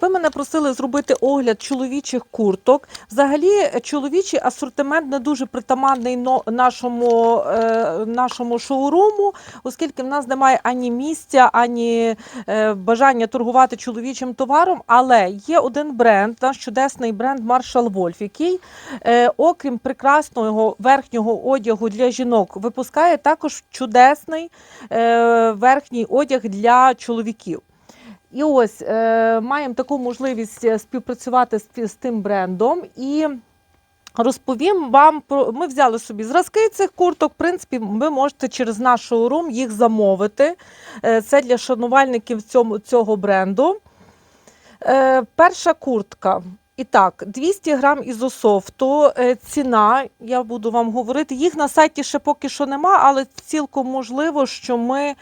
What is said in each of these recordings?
Ви мене просили зробити огляд чоловічих курток. Взагалі, чоловічий асортимент не дуже притаманний нашому, е, нашому шоуруму, оскільки в нас немає ані місця, ані е, бажання торгувати чоловічим товаром. Але є один бренд, наш чудесний бренд Marshall Wolf, який, е, окрім прекрасного верхнього одягу для жінок, випускає також чудесний е, верхній одяг для чоловіків. І ось е, маємо таку можливість е, співпрацювати з, з тим брендом і. Розповім вам про ми взяли собі зразки цих курток. В принципі, ви можете через наш шоурум їх замовити. Е, Це для шанувальників цього бренду. Е, Перша куртка. І так, 200 грам ізософту. Е, Ціна, я буду вам говорити. Їх на сайті ще поки що нема, але цілком можливо, що ми,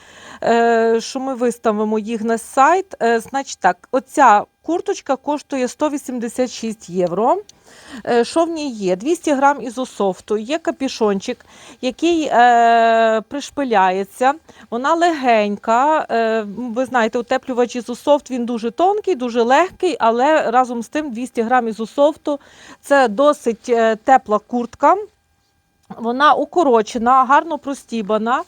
е, що ми виставимо їх на сайт. Е, Значить так, оця курточка коштує 186 євро. Е, Що в ній є? 200 грам ізософту, є капішончик, який е, пришпиляється. Вона легенька. Е, ви знаєте, утеплювач ізософт він дуже тонкий, дуже легкий, але разом з тим 200 грам ізософту це досить е, тепла куртка. Вона укорочена, гарно простібана,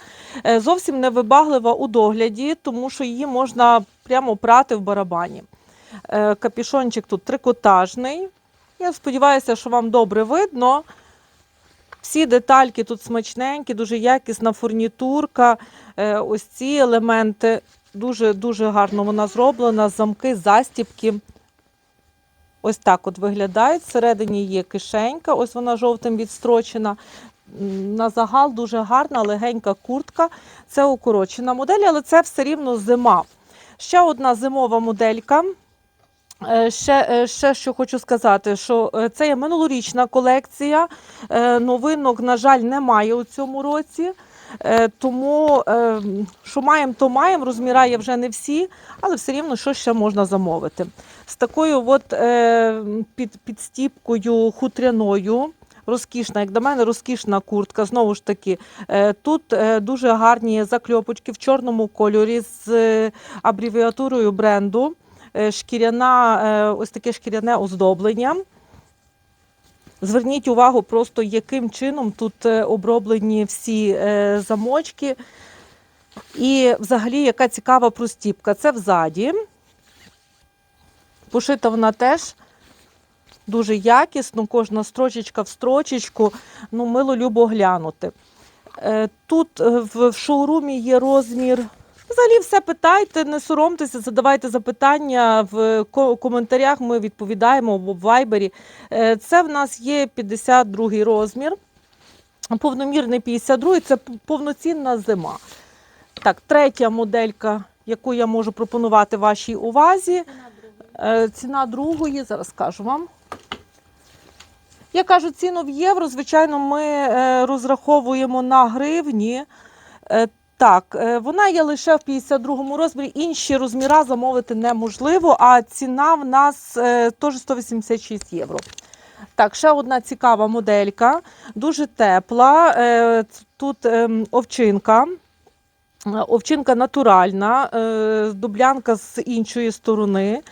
е, зовсім не вибаглива у догляді, тому що її можна прямо прати в барабані. Капішончик тут трикотажний. Я сподіваюся, що вам добре видно. Всі детальки тут смачненькі, дуже якісна фурнітурка. Е, Ось ці елементи дуже дуже гарно вона зроблена. Замки, застібки. Ось так от виглядають. Всередині є кишенька, ось вона жовтим відстрочена. На загал дуже гарна, легенька куртка. Це укорочена модель, але це все рівно зима. Ще одна зимова моделька. Е, Ще, е, ще що хочу сказати, що е, це є минулорічна колекція. Новинок, на жаль, немає у цьому році. Тому що маємо, то маємо. Розміра є вже не всі, але все рівно що ще можна замовити. З такою от під, підстіпкою хутряною. Розкішна, як до мене, розкішна куртка. Знову ж таки, тут дуже гарні закльопочки в чорному кольорі з абревіатурою бренду шкіряна, е, ось таке шкіряне оздоблення. Зверніть увагу, просто яким чином тут е, оброблені всі е, замочки. І взагалі, яка цікава простіпка. Це взаді. Пошита вона теж дуже якісно, кожна строчечка в строчечку. Ну, мило любо глянути. Е, Тут е, в шоурумі є розмір Взагалі все питайте, не соромтеся, задавайте запитання в коментарях. Ми відповідаємо в вайбері. Е, Це в нас є 52-й розмір. Повномірний 52-й це повноцінна зима. Так, третя моделька, яку я можу пропонувати вашій увазі. Е, Ціна другої, зараз скажу вам. Я кажу ціну в євро. Звичайно, ми е, розраховуємо на гривні. Так, е, вона є лише в 52-му розмірі. Інші розміра замовити неможливо, а ціна в нас е, теж 186 євро. Так, ще одна цікава моделька, дуже тепла. Е, Тут ем, овчинка. Овчинка натуральна, дублянка з іншої сторони.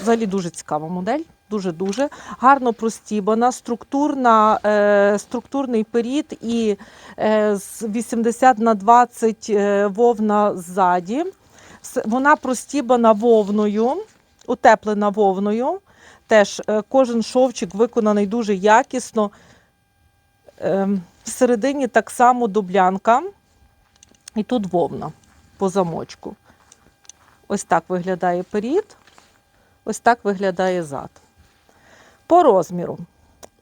Взагалі дуже цікава модель. Дуже-дуже гарно простібана, структурна, е, структурний перід і е, з 80 на 20 е, вовна ззаді. Вона простібана вовною, утеплена вовною. Теж е, кожен шовчик виконаний дуже якісно. Е, всередині так само дублянка. І тут вовна по замочку. Ось так виглядає перід, ось так виглядає зад. По розміру.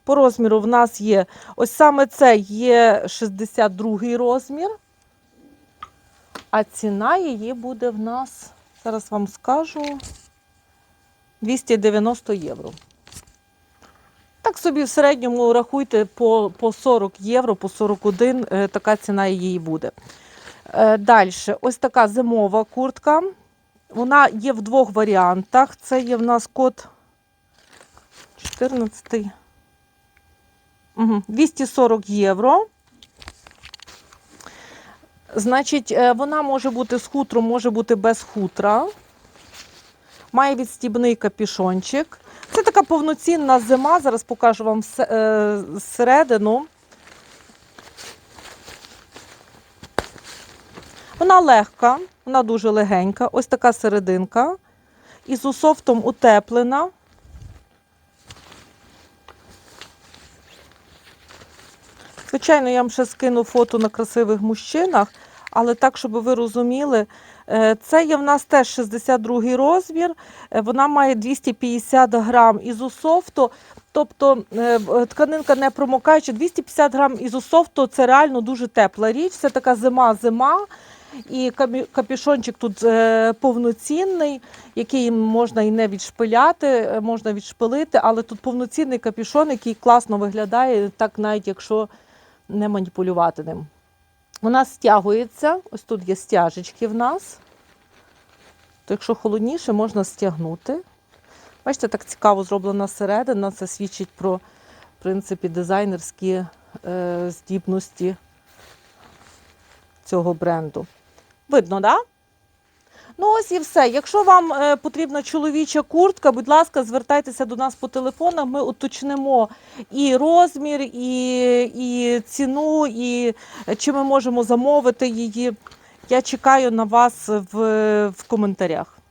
По розміру в нас є, ось саме це є 62 розмір, а ціна її буде в нас, зараз вам скажу, 290 євро. Так собі в середньому рахуйте по, по 40 євро, по 41, е, така ціна її буде. Далі, ось така зимова куртка. Вона є в двох варіантах. Це є в нас код 14. Угу. 240 євро. Значить, е, вона може бути з хутром, може бути без хутра. Має відстібний капішончик. Це така повноцінна зима. Зараз покажу вам е, зсередину. Вона легка, вона дуже легенька. Ось така серединка. Ізософтом утеплена. Звичайно, я вам ще скину фото на красивих мужчинах, але так, щоб ви розуміли, е, це є в нас теж 62 розмір. Е, Вона має 250 грам ізософту. Тобто е, тканинка не промокаюча. 250 грам ізософту це реально дуже тепла річ. Це така зима-зима. І капюшончик тут повноцінний, який можна і не відшпиляти, можна відшпилити, але тут повноцінний капюшон, який класно виглядає, так навіть якщо не маніпулювати ним. Вона стягується, ось тут є стяжечки в нас. То якщо холодніше, можна стягнути. Бачите, так цікаво зроблена середина. Це свідчить про, в принципі, дизайнерські е, здібності цього бренду. Видно, так? Да? Ну, ось і все. Якщо вам е, потрібна чоловіча куртка, будь ласка, звертайтеся до нас по телефонах. Ми уточнимо і розмір, і, і ціну, і е, чи ми можемо замовити її. Я чекаю на вас в, в коментарях.